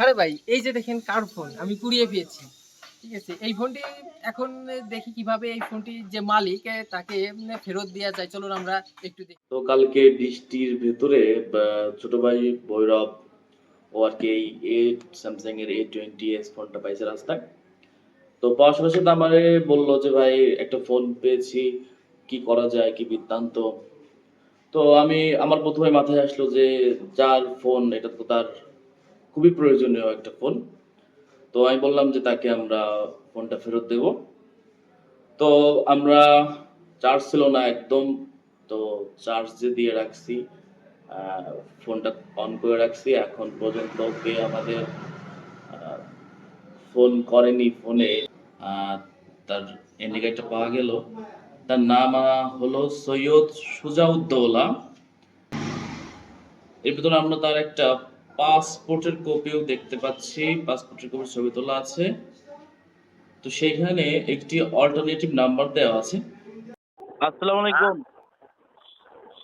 আরে ভাই, এই যে দেখেন কার ফোন আমি কুড়িয়ে পেয়েছি। ঠিক আছে, এই ফোনটি এখন দেখি কীভাবে এই ফোনটি যে মালিক তাকে ফেরত দেওয়া যায়। চলুন আমরা একটু দেখি। তো কালকে বৃষ্টির ভেতরে ছোট ভাই ভৈরব ও আর কি এই স্যামসাং এর এ টোয়েন্টি এস ফোনটা পাইছে রাস্তায়। তো সাথে আমারে বলল যে, ভাই, একটা ফোন পেয়েছি, কি করা যায়, কি বৃত্তান্ত? তো আমি, আমার প্রথমে মাথায় আসলো যে যার ফোন, এটা তো তার খুবই প্রয়োজনীয় একটা ফোন। তো আমি বললাম যে তাকে আমরা ফোনটা ফেরত দেব। তো আমরা চার্জ ছিল না একদম, তো চার্জে দিয়ে রাখছি ফোনটা অন করে রাখছি। এখন পর্যন্ত কে আমাদের ফোন করেনি ফোনে তার ইন্ডিকেটর পাওয়া গেল। তার নাম হলো সৈয়দ সুজাউদ্দৌলা। এর ভিতরে আমরা তার একটা পাসপোর্টের কপিও দেখতে পাচ্ছি। পাসপোর্টের কপির ছবি তোলা আছে। তো সেইখানে একটি অল্টারনেটিভ নাম্বার দেওয়া আছে। আসসালামু আলাইকুম।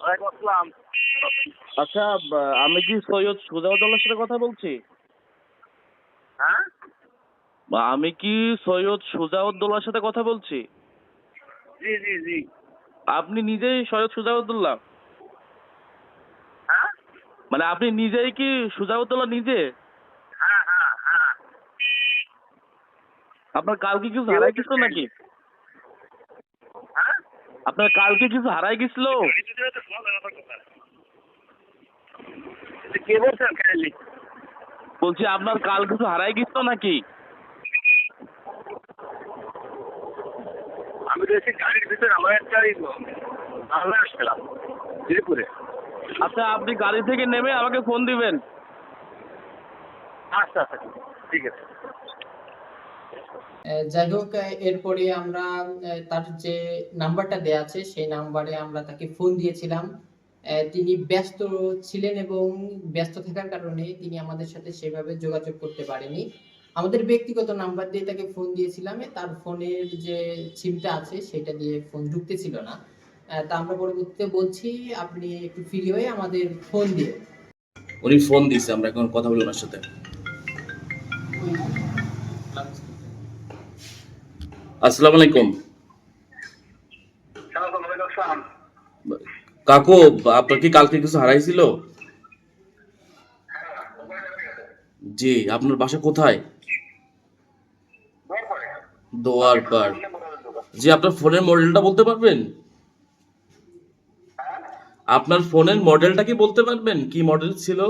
ওয়ালাইকুম আসসালাম। আচ্ছা আমি কি সৈয়দ সুজাউদ্দৌলার সাথে কথা বলছি? হ্যাঁ? আমি কি সৈয়দ সুজাউদ্দৌলার সাথে কথা বলছি? জি জি জি। আপনি নিজেই সৈয়দ সুজাউদ্দৌলা? হ্যাঁ? মানে আপনি নিজেই কি সুজাউদ্দৌলা নিজে? হ্যাঁ হ্যাঁ হ্যাঁ। আপনার কালকে কিছু হারাই গেছিল নাকি? আপনার কালকে কিছু হারাই গেছিল? বলছি আপনার কাল কিছু হারাই গেছিল নাকি? আমি তো এসে গাড়ির ভিতরে আমার একটা এই বাংলা আসছিলাম শ্রীপুরে আচ্ছা আপনি গাড়ি থেকে নেমে আমাকে ফোন দিবেন। আচ্ছা আচ্ছা ঠিক আছে। যাই হোক এরপরে আমরা তার যে নাম্বারটা দেয়া আছে সেই নাম্বারে আমরা তাকে ফোন দিয়েছিলাম। আহ, তিনি ব্যস্ত ছিলেন এবং ব্যস্ত থাকার কারণে তিনি আমাদের সাথে সেভাবে যোগাযোগ করতে পারেনি। আমাদের ব্যক্তিগত নাম্বার দিয়ে তাকে ফোন দিয়েছিলাম তার ফোনের যে সিমটা আছে সেটা দিয়ে ফোন ঢুকতেছিল না। আহ, তা আমরা পরবর্তীতে বলছি আপনি একটু ফ্রি হয়ে আমাদের ফোন দিয়ে। উনি ফোন দিছে আমরা এখন কথা বলি ওনার সাথে। আসসালামু আলাইকুম। কাকু আপনার কি কালকে কিছু হারাইছিল? জি আপনার বাসা কোথায়? দোয়ার পার। জি, আপনার ফোনের মডেলটা বলতে পারবেন? আপনার ফোনের মডেলটা কি বলতে পারবেন? কি মডেল ছিল?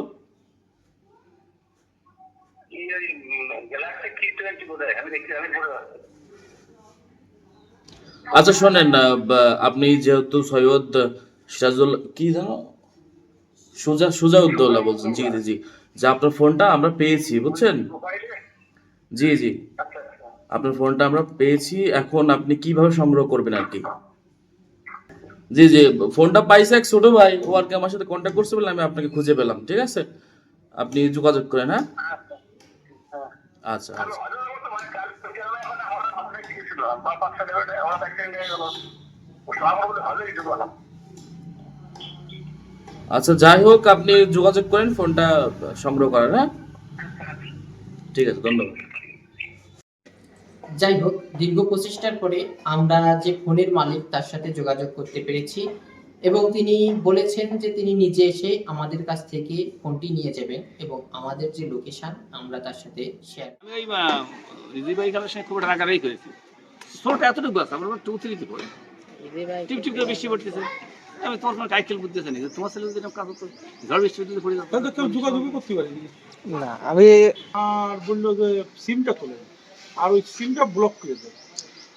আচ্ছা শোনেন আপনি যেহেতু সৈয়দ সিরাজুল, কি জানো সুজা, সুজাউদ্দৌলা বলছেন। জি জি জি। যে আপনার ফোনটা আমরা পেয়েছি, বুঝছেন? জি জি। আপনার ফোনটা আমরা পেয়েছি, এখন আপনি কীভাবে সংগ্রহ করবেন আর কি? জি জি, ফোনটা পাইছে এক ছোট ভাই, ও আর কি আমার সাথে কন্ট্যাক্ট করছে বলে আমি আপনাকে খুঁজে পেলাম, ঠিক আছে? আপনি যোগাযোগ করেন হ্যাঁ? আচ্ছা আচ্ছা। আচ্ছা যাই হোক, আপনি যোগাযোগ করেন, ফোনটা সংগ্রহ করেন হ্যাঁ? ঠিক আছে, ধন্যবাদ। যাই হোক দীর্ঘ প্রচেষ্টার পরে আমরা যে ফোনের মালিক তার সাথে যোগাযোগ করতে পেরেছি এবং তিনি বলেছেন যে তিনি নিজে এসে আমাদের কাছ থেকে ফোনটি নিয়ে যাবেন এবং আমাদের যে লোকেশন আমরা তার সাথে শেয়ার আমি ওই রিজি ভাই খেলার সঙ্গে খুব রাগারাগি করেছি। ছোট এতটুকু আছে আমার টু থ্রিতে পড়ে। টিপ টিপ করে বৃষ্টি পড়তেছে। আমি তোমার কোনো কাইকেল বুঝতেছে না তোমার ছেলে যদি কাজ হতো ঝড় বৃষ্টি পড়ে যাবে যোগাযোগই করতে পারেনি। না আমি আর বলল যে সিমটা খুলে। আর ওই সিমটা ব্লক করে দেয়।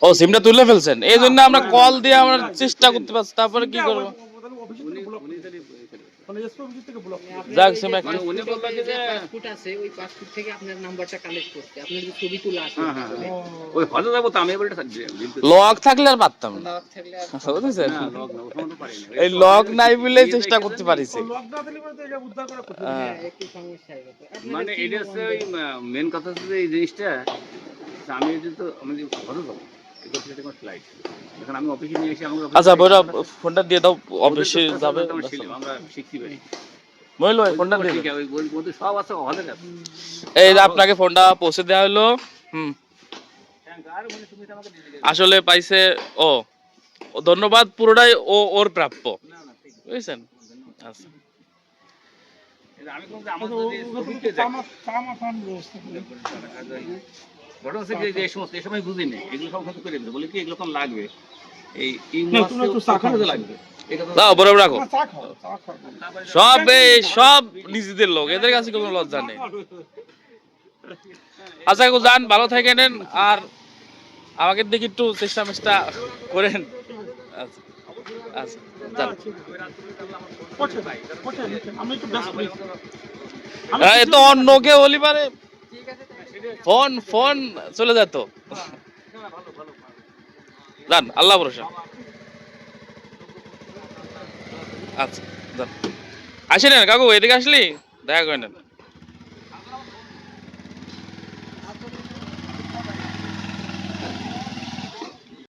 ও সিমটা তুলে ফেলছেন? এই জন্য আমরা কল দিয়ে আমরা চেষ্টা করতে পারছি তারপরে কি করব? এসপি অফিস থেকে ব্লক যাক সিম একটা উনি বলল যে যে- পাসপোর্ট আছে ওই পাসপোর্ট থেকে আপনার নাম্বারটা কালেক্ট করতে। আপনার যে ছবি তোলা আছে ওই হজে যাব তো আমি বলতে লক থাকলে আর পারতাম না। লক থাকলে আর বুঝেছেন? না লগ না ওখানে তো পারি না। এই লক নাই বলে চেষ্টা করতে পারিছে লক না দিলে পরে এটা উদ্ধার করা কঠিন। হ্যাঁ। হ্যাঁ, একটু সমস্যা হয়ে গেছে। মানে এটা হচ্ছে ওই মেন কথা হচ্ছে যে এই জিনিসটা আমি তো যাব আচ্ছা বড় ফোনটা দিয়ে দাও অফিসে যাবে আমরা শিখতে পারি। ফোনটা দিয়ে ঠিক আছে, ওই বই মধ্যে সব আছে এই আপনাকে ফোনটা পৌঁছে দেওয়া হলো হুম। আসলে পাইছে ও ধন্যবাদ পুরোটাই ও ওর প্রাপ্য। বুঝছেন? আচ্ছা। এই যে আমি কিন্তু ঘটনা হচ্ছে যে এই সমস্ত এই সময় বুঝিনি। এগুলো সব কিন্তু করে দিতে বলি কি এগুলো কোন লাগবে। এই। ওখানে লাগবে। দাও বরাবর রাখো। চা খাও চা খাও। সব এই সব নিজেদের লোক। এদের কাছে কোনো লজ্জা নেই। আচ্ছা যান ভালো থাকেন আর আমাকে দেখি একটু চেষ্টা মেষ্টা করেন। আচ্ছা আচ্ছা যান। পটে পটে আমি একটু ব্যস্ত। রয়েছি। আমি হ্যাঁ, এ তো অন্য কেউ হলি পারে। ফোন ফোন, চলে যেত যান আল্লাহ ভরসা। আচ্ছা যান না কাকু, এদিকে আসলি? দেখা করে নেন।